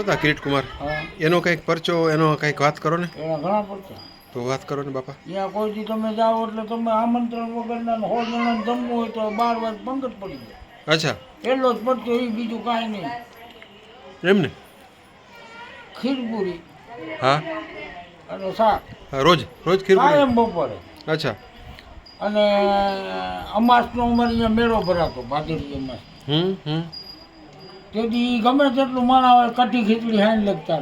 હતા કિરીટ કુમાર? એનો કંઈક પરચો એનો કંઈક વાત કરો ને. એના ઘણા પડતા તો વાત કરો ને બાપા. ત્યાં કોઈ દી તમે જાઓ એટલે તમે આમંત્રણ વગરના સો જણા જમવું હોય તો બાર વાર પંગત પડી જાય. અચ્છા. એટલો જ પડતો એ બીજું કાંઈ નહીં. એમ ને? ખીરપુરી. હા. અને શાક. રોજ? રોજ ખીરપુરી? એમ બપોરે. અચ્છા. અને અમાસનો અમારે અહીંયા મેળો ભરાતો ભાદરવી અમાસ. હમ હમ. તેથી ગમે તેટલું માણા હોય કઢી ખીચડી હાઈ લગતા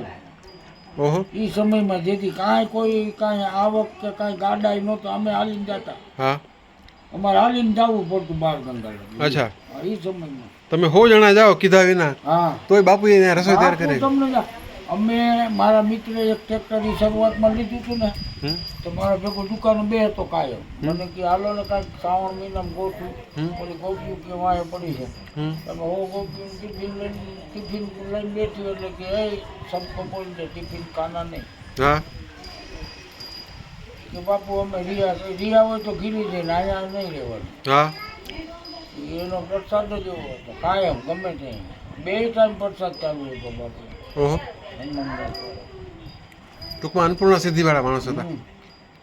ઓહો. એ સમયમાં જેથી કાંઈ કોઈ કાંઈ આવક કે કાંઈ ગાડાઈ નહોતો અમે હાલીને જતા. હા. અમારે હાલીને જવું પડતું બાર ગંગા અચ્છા. એ સમયમાં. તમે સો જણા જાઓ કીધા વિના હા. તોય બાપુ એને રસોઈ તૈયાર હા, કરે તમને જા- અમે મારા મિત્રે એક ટ્રેક્ટરની શરૂઆતમાં લીધું હતું ને તો મારા ભેગો દુકાન બે હતો કાયમ. મને કે હાલો ને કાંઈક શ્રાવણ મહિનામાં ગોઠવું. પછી ઓલી ગોપિયું કે વાંહે પડી છે. તમે હો ગોપિયું ટિફિન લઈને ટિફિન લઈને બેઠ્યું એટલે કે એ સબકો બોલી દે ટિફિન કાના નહીં. કે બાપુ અમે રિયા રિયા હોય તો ગીરી જઈને અહીંયા નહીં રહેવાનું. એનો પ્રસાદ જ એવો હતો કાયમ ગમે તે. બે ટાઈમ પ્રસાદ ચાલુ હતો બાપુ. ઓહો હનુમાનદાસ ટૂંકમાં અન્નપૂર્ણા સિદ્ધિવાળા માણસ હતા હમ.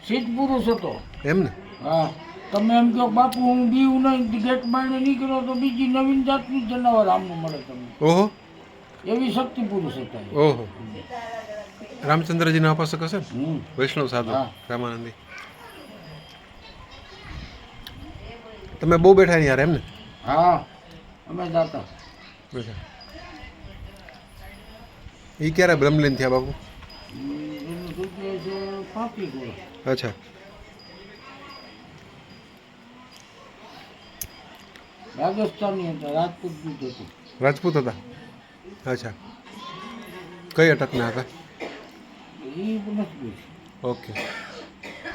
સિદ્ધ પુરુષ હતો। એમ ને? હા તમે એમ કહો બાપુ હું બીવું નહીં ગેટ બાઈને નીકળ્યો તો બીજી નવીન જાતનું જ જનાવર આમનું મળે તમને. ઓહો. એવી શક્તિ પુરુષ હતા એ. ઓહો. રામચંદ્રજીના અપાસક હશે ને? હમ. વૈષ્ણવ સાધુ હા. રામાનંદી. તમે બહુ બેઠા ને યાર એમ ને? હા અમે જાતા. બેઠા. એ ક્યારે બ્રહ્મલીન થયા બાપુ હમ, એનું શું કહે છે પાંત્રીસ વર્ષ અચ્છા રાજસ્થાની હતા રાજપૂત દૂધ હતું રાજપૂત હતા અચ્છા કઈ અટકના હતા એ નથી પૂછ્યું ઓકે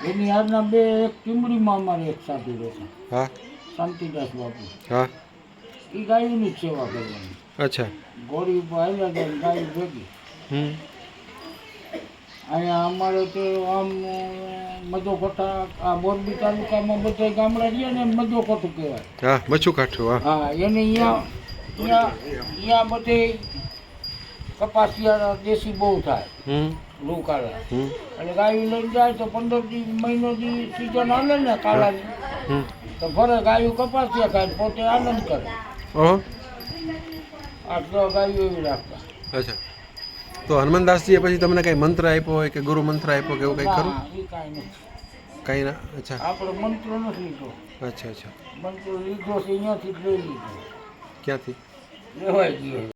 એની યાદના બે એક ટીમડીમાં અમારે એક સાધુ રહેતા હા શાંતિદાસ બાપુ હા એ ગાયોની જ સેવા કરવાની. અચ્છા. ગોળી હાલ્યા જાય ગાય ભેગી. હમ. અહીંયા અમારે તો આમ મધોકોઠા આ મોરબી તાલુકામાં બધા ગામડા રહ્યા ને મધોકોઠું કહેવાય. હા મચ્છુ કાઠું હા. એને અહીંયા અહીંયા બધે કપાસિયા દેશી બહુ થાય. હમ. એટલે ગાયું લઈને જાય તો પંદર દી મહિનો દી સિઝન હાલે ને કાલાની તો ફરે ગાયું કપાસિયા ખાય પોતે આનંદ કરે. આટલો ગાયું એવી રાખતા અચ્છા. તો હનુમાનદાસજીએ પછી તમને કઈ મંત્ર આપ્યો હોય કે ગુરુ મંત્ર આપ્યો કે એવું કંઈ ખરું? કંઈ ના? અચ્છા. આપણો મંત્ર નથી લીધો. અચ્છા અચ્છા. મંત્ર લીધો છે અહીંયાથી લઈ લીધો. ક્યાંથી? લેવાય ગયો.